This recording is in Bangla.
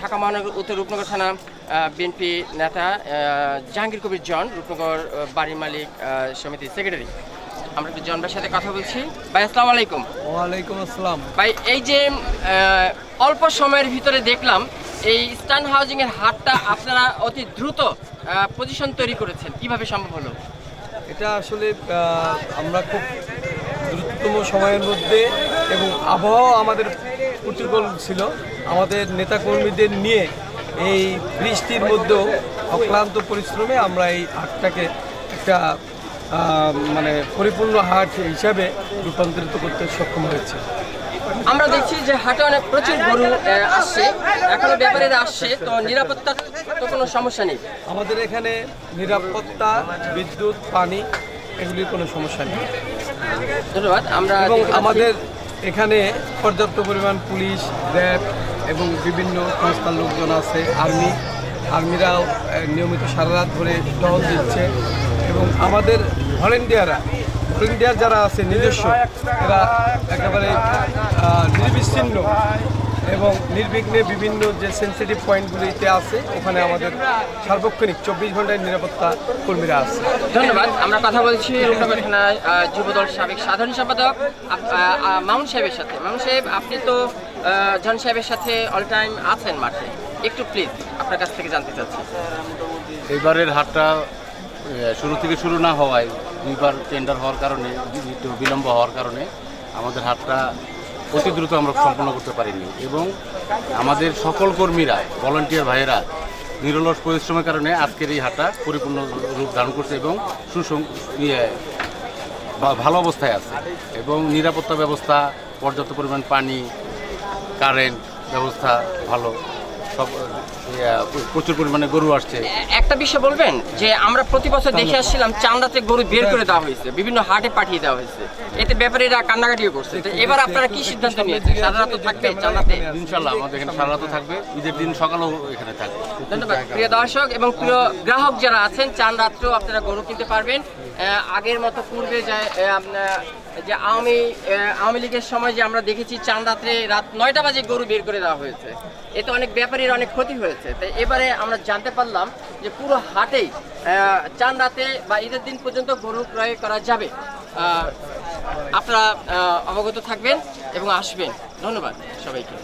ঢাকা মহানগর উত্তর রূপনগর থানা বিএনপি নেতা জাহাঙ্গীর কবির জন রূপনগর বাড়ির মালিক সমিতির সেক্রেটারি আমরা একটু জন ভাইয়ের সাথে কথা বলছি। ভাই আসসালামু আলাইকুম। ওয়ালাইকুম আসসালাম। ভাই এই যে অল্প সময়ের ভিতরে দেখলাম এই স্টান হাউজিং এর হাটটা আপনারা অতি দ্রুত পজিশন তৈরি করেছেন। কীভাবে সম্ভব হলো? এটা আসলে আমরা খুব দ্রুততম সময়ের মধ্যে এবং আবহাওয়া আমাদের প্রতিকূল ছিল। আমাদের নেতাকর্মীদের নিয়ে এই বৃষ্টির মধ্যেও অক্লান্ত পরিশ্রমে আমরা এই হাটটাকে একটা মানে পরিপূর্ণ হাট হিসাবে রূপান্তরিত করতে সক্ষম হয়েছে। আমরা দেখছি যে হাটে অনেক প্রচুর গরু আসছে। এখনও ব্যাপারীরা আসছে তো নিরাপত্তার তো কোনো সমস্যা নেই। আমাদের এখানে নিরাপত্তা বিদ্যুৎ পানি এগুলির কোনো সমস্যা নেই। ধন্যবাদ আমরা আমাদের এখানে পর্যাপ্ত পরিমাণ পুলিশ, র্যাব এবং বিভিন্ন সংস্থার লোকজন আছে, আর্মি। আর্মিরাও নিয়মিত সারা রাত ধরে টহল দিচ্ছে এবং আমাদের ভলেন্টিয়াররা, ভলেন্টিয়ার যারা আছে, নিজস্ব, এরা একেবারে নির্বিচ্ছিন্ন এবং নির্বিঘ্নে বিভিন্ন যে সেন্সিটিভ পয়েন্টগুলিতে আছে ওখানে আমাদের সার্বক্ষণিক চব্বিশ ঘন্টায় নিরাপত্তা কর্মীরা আছে। ধন্যবাদ। আমরা কথা বলছি রূপনগর যুবদল সাবেক সাধারণ সম্পাদক মামুন সাহেবের সাথে। মামুন সাহেব আপনি তো জন সাহেবের সাথে অল টাইম আছেন মাঠে। একটু প্লিজ আপনার কাছ থেকে জানতে চাচ্ছি। এবারের হাটটা শুরু থেকে শুরু না হওয়ায় দুইবার টেন্ডার হওয়ার কারণে বিলম্ব হওয়ার কারণে আমাদের হাটটা অতি দ্রুত আমরা সম্পন্ন করতে পারিনি। এবং আমাদের সকল কর্মীরা ভলান্টিয়ার ভাইয়েরা নিরলস পরিশ্রমের কারণে আজকের এই হাটটা পরিপূর্ণ রূপ ধারণ করছে এবং সুসং ইয়ে, ভালো অবস্থায় আছে। এবং নিরাপত্তা ব্যবস্থা পর্যাপ্ত পরিমাণ পানি কারেন্ট ব্যবস্থা ভালো। সব প্রচুর পরিমাণে গরু আসছে। একটা বিষয় বলবেন যে আমরা প্রতি বছর দেখে আসছিলাম চান্দাতে গরু বের করে দেওয়া হয়েছে বিভিন্ন হাটে পাঠিয়ে দেওয়া হয়েছে। এতে ব্যাপারীরা কান্নাকাটিও করছে। এবার আপনারা কি সিদ্ধান্ত নিয়েছেন? সারা রাত থাকবে চান্দাতে ইনশাল্লাহ আমাদের এখানে সারা রাতও থাকবে ঈদের দিন সকালেও এখানে থাকবে। ধন্যবাদ প্রিয় দর্শক এবং প্রিয় গ্রাহক যারা আছেন চান রাত্রেও আপনারা গরু কিনতে পারবেন। আহ, আগের মতো পূর্বে যে আপনার যে আওয়ামী আওয়ামী লীগের সময় যে আমরা দেখেছি চাঁদ রাত্রে রাত নয়টা বাজে গরু বের করে দেওয়া হয়েছে। এতে অনেক ব্যাপারীর অনেক ক্ষতি হয়েছে। তাই এবারে আমরা জানতে পারলাম যে পুরো হাটেই চাঁদ রাতে বা ঈদের দিন পর্যন্ত গরু ক্রয় করা যাবে। আপনারা অবগত থাকবেন এবং আসবেন। ধন্যবাদ সবাইকে।